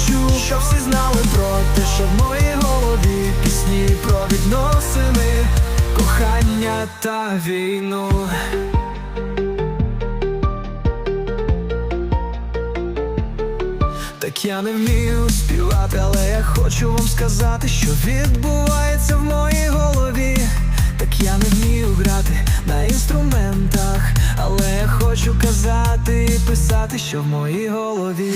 хочу, щоб всі знали про те, що в моїй голові пісні про відносини, кохання та війну. Так я не вмію співати, але я хочу вам сказати, що відбувається в моїй голові. Так я не вмію грати на інструментах, але я хочу казати і писати, що в моїй голові.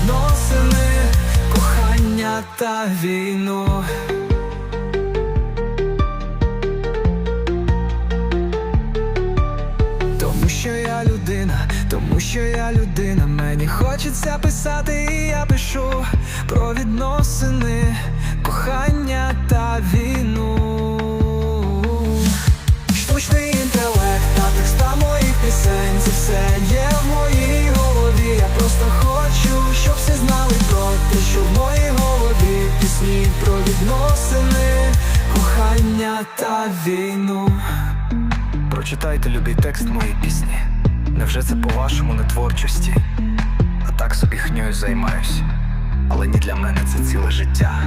Відносини, кохання та війну. Тому що я людина, тому що я людина, мені хочеться писати, і я пишу про відносини, кохання та війну. Відносини, кохання та війну. Прочитайте любий текст моєї пісні. Невже це по-вашому не творчості? А так собі хньою займаюсь. Але не для мене це ціле життя.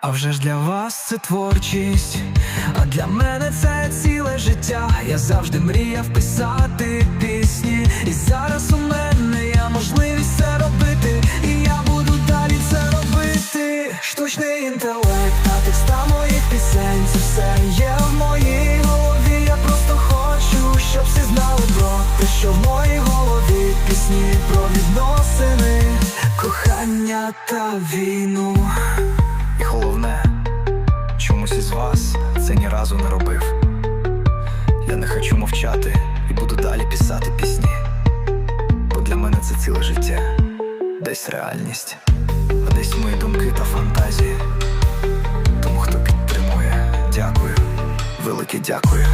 А вже ж для вас це творчість, а для мене це ціле життя. Я завжди мріяв писати пісні, Штучний інтелект, та текста моїх пісень, це все є в моїй голові. Я просто хочу, щоб всі знали про те, що в моїй голові пісні про відносини, кохання та війну. І головне, чомусь із вас це ні разу не робив. Я не хочу мовчати і буду далі писати пісні. Бо для мене це ціле життя, десь реальність, велике дякую.